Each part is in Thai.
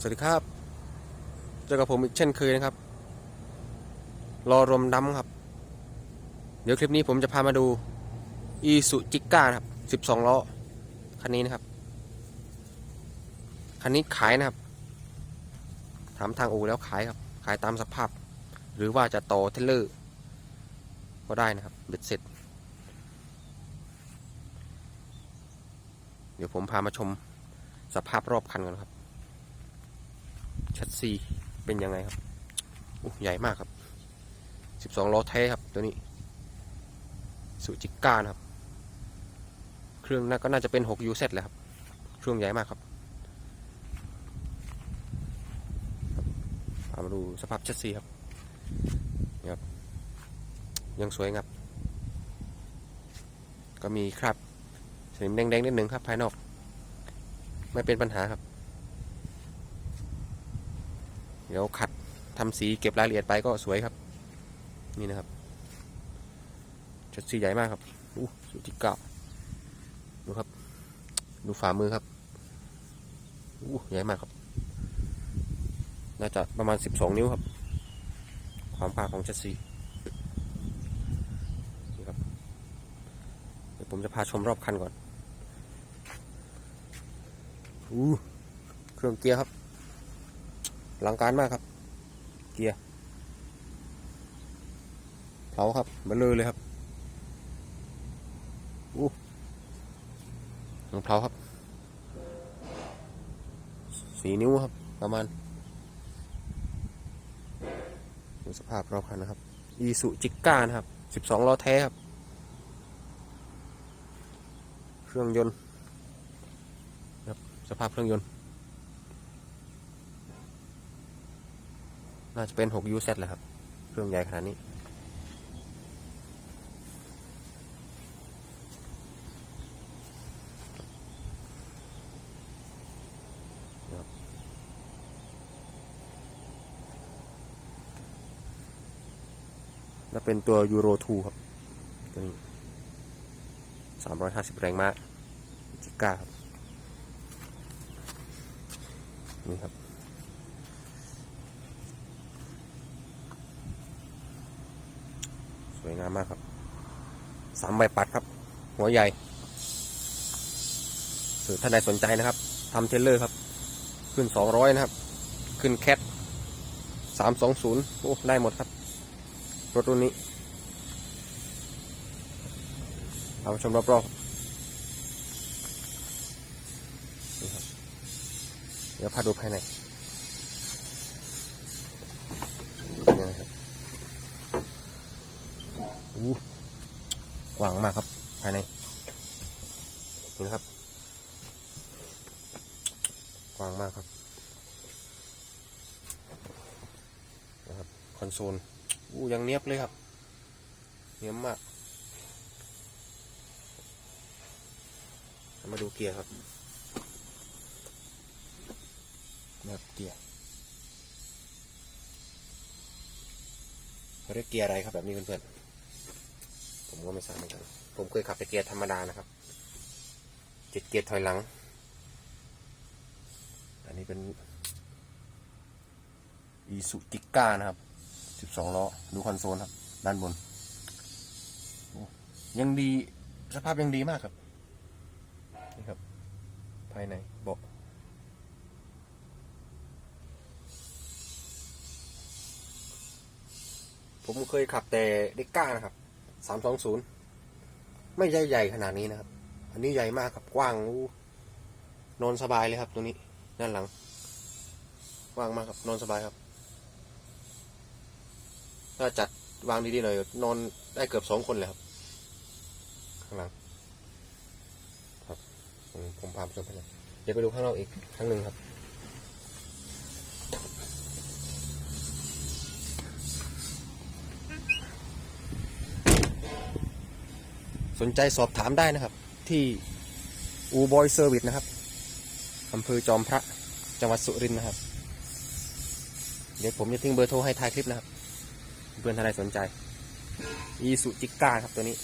สวัสดีครับ เจอกับผมอีกเช่นเคยนะครับ รอรวมดำครับ เดี๋ยวคลิปนี้ผมจะพามาดูอีสุจิก้าครับ12ล้อ คันนี้นะครับ คันนี้ขายนะครับ ถามทางอู่แล้วขายครับ ขายตามสภาพ หรือว่าจะต่อเทลเลอร์ก็ได้นะครับ เบ็ดเสร็จ เดี๋ยวผมพามาชมสภาพรอบคันกันครับ ชัดซีเป็นยังไงครับอู้ใหญ่มากครับ 12 ล้อแท้ครับตัวนี้สุจิก้านะครับ เครื่องน่าก็น่าจะเป็น6 UZ แหละครับ เครื่องใหญ่มากครับพามาดูสภาพชัดซีครับนี่ครับ ยังสวยครับ ก็มีคราบสนิมแดงๆนิดหนึ่งครับภายนอก ไม่เป็นปัญหาครับ เดี๋ยวขัดทำสีเก็บรายละเอียดไปก็สวยครับ นี่นะครับชัดสีใหญ่มากครับอู้สุดที่เก้าดูครับ ดูฝ่ามือครับอู้ใหญ่มากครับ น่าจะประมาณ12นิ้วครับ ความกว้างของชัดซีนี่ครับเดี๋ยวผมจะพาชมรอบคันก่อนอู้เครื่องเกียร์ครับ หลังการมากครับ เกียร์เผาครับเลอเลยครับอู้หลังเผาครับสีนิ้วครับ ประมาณดูสภาพรอบคันนะครับอีสุจิก้านะครับ 12 ล้อแท้ครับ เครื่องยนต์ครับ สภาพเครื่องยนต์ น่าจะเป็น6 UZ แหละครับ เครื่องใหญ่ขนาดนี้ แล้วเป็นตัวยูโร2ครับ ตัวนี้ 350 แรงม้าจิก้าครับ นี่ครับ วยงามมากครับสามใบปัดครับ หัวใหญ่หรือท่านใดสนใจนะครับทำเทรลเลอร์ครับ ขึ้นสองร้อยนะครับ ขึ้นแคทสามสองศูนย์โอ้ได้หมดครับรถรุ่นนี้เอามาชมรอบๆนี่ครับเดี๋ยวพาดูภายในนะครับ อู้กว้างมากครับ ภายในนี่นะครับ กว้างมากครับนะครับคอนโซลอู้ยังเนียบเลยครับ เนียบมาก มาดูเกียร์ครับนะครับเกียร์เขาเรียกเกียร์อะไรครับแบบนี้เพื่อนๆ ผมก็ไม่ทราบเหมือนกัน ผมเคยขับแต่เกียร์ธรรมดานะครับเจ็ดเกียร์ถอยหลัง อันนี้เป็นอีสุจิก้านะครับสิบสองล้อ ดูคอนโซลครับ ด้านบน ยังดี สภาพยังดีมากครับ นี่ครับ ภายในเบาะผมเคยขับแต่เด็กก้านะครับ สามสองศูนย์ไม่ใหญ่ใหญ่ขนาดนี้นะครับ อันนี้ใหญ่มากครับกว้างนอนสบายเลยครับตัวนี้ด้านหลังกว้างมากครับนอนสบายครับ ถ้าจัดวางดีๆหน่อย นอนได้เกือบสองคนเลยครับ ข้างหลังครับผมผมพาไปชมไปเลยเดี๋ยวไปดูข้างนอกอีกครั้งหนึ่งครับ สนใจสอบถามได้นะครับ ที่อูบอยเซอร์วิสนะครับอำเภอจอมพระจังหวัดสุรินทร์นะครับ เดี๋ยวผมจะทิ้งเบอร์โทรให้ท้ายคลิปนะครับ เพื่อนท่านใดสนใจ อีสุจิก้าครับตัวนี้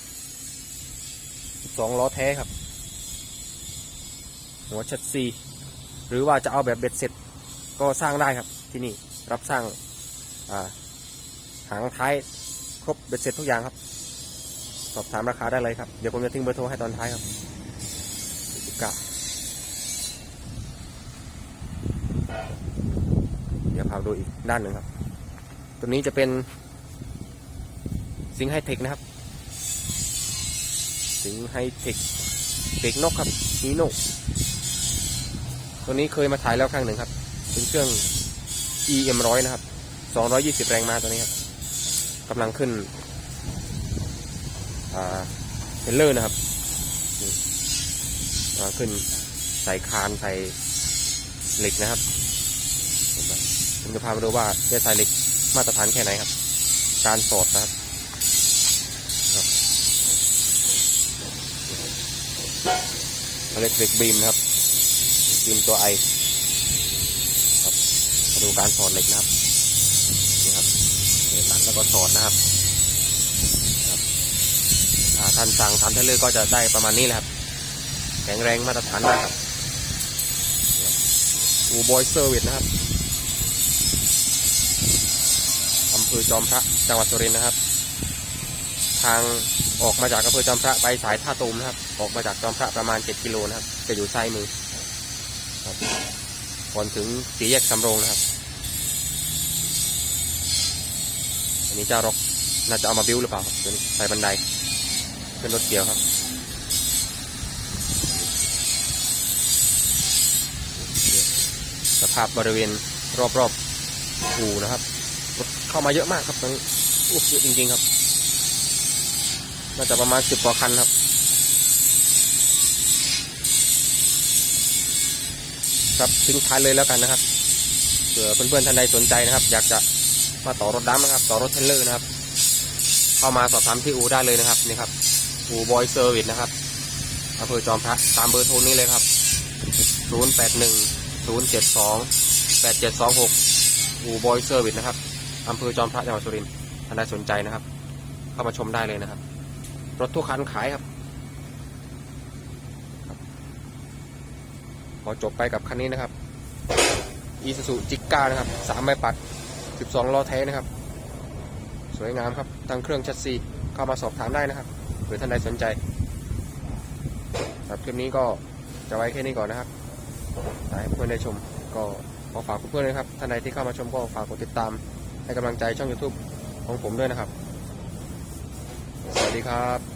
สองล้อแท้ครับ หัวชัดซีหรือว่าจะเอาแบบเบ็ดเสร็จก็สร้างได้ครับที่นี่รับสร้างหางท้ายครบเบ็ดเสร็จทุกอย่างครับ สอบถามราคาได้เลยครับ เดี๋ยวผมจะทิ้งเบอร์โทรให้ตอนท้ายครับสิบเก้าเดี๋ยวพาดูอีกด้านหนึ่งครับ ตัวนี้จะเป็นสิงห์ไฮเทคนะครับ สิงห์ไฮเทคเบรกนกครับนีโนตัวนี้เคยมาถ่ายแล้วครั้งหนึ่งครับ เป็นเครื่อง EM ร้อยนะครับ 220 แรงมาตัวนี้ครับกำลังขึ้น เทรลเลอร์นะครับขึ้นใส่คานใส่เหล็กนะครับผมจะพามาดูว่าจะใส่เหล็กมาตรฐานแค่ไหนครับ การสอดนะครับเขาเรียกเหล็กบีมนะครับบีมตัวไอครับมาดูการสอดเหล็กนะครับนี่ครับตัดแล้วก็สอดนะครับ ท่านสั่งทำเทเลอร์ก็จะได้ประมาณนี้แหละครับแข็งแรงมาตรฐานมากครับอูบอยเซอร์วิสนะครับอำเภอจอมพระจังหวัดสุรินทร์นะครับ ทางออกมาจากอำเภอจอมพระไปสายท่าตูมนะครับ ออกมาจากจอมพระประมาณ 7 กิโลนะครับ จะอยู่ซ้ายมือก่อนถึงสี่แยกสำโรงนะครับ อันนี้เจ้ารกน่าจะเอามาบิ้วหรือเปล่าครับตัวใส่บันได เป็นรถเกี่ยวครับสภาพบริเวณรอบๆอู่นะครับรถเข้ามาเยอะมากครับตอนนี้อู้เยอะจริงๆครับน่าจะประมาณสิบกว่าคันครับครับทิ้งท้ายเลยแล้วกันนะครับเผื่อเพื่อนๆท่านใดสนใจนะครับ อยากจะมาต่อรถดำนะครับ ต่อรถเทรลเลอร์นะครับ เข้ามาสอบถามที่อู่ได้เลยนะครับนี่ครับ อูบอยเซอร์วิสนะครับอำเภอจอมพระตามเบอร์โทรนี้เลยครับ 081 072 8726 อูบอยเซอร์วิสนะครับอำเภอจอมพระจังหวัดสุรินทร์ท่านใดสนใจนะครับ เข้ามาชมได้เลยนะครับ รถทุกคันขายครับครับขอจบไปกับคันนี้นะครับอีซูซูจิก้านะครับสามใบปัด 12ล้อแท้นะครับ สวยงามครับทั้งเครื่องชัดซีเข้ามาสอบถามได้นะครับ ผื่อท่านใดสนใจครับคลิปนี้ก็จะไว้แค่นี้ก่อนนะครับให้เพื่อนได้ชมก็ขอฝากเพื่อนๆนะครับท่านใดที่เข้ามาชมก็ฝากกดติดตาม ให้กำลังใจช่อง YouTube ของผมด้วยนะครับ สวัสดีครับ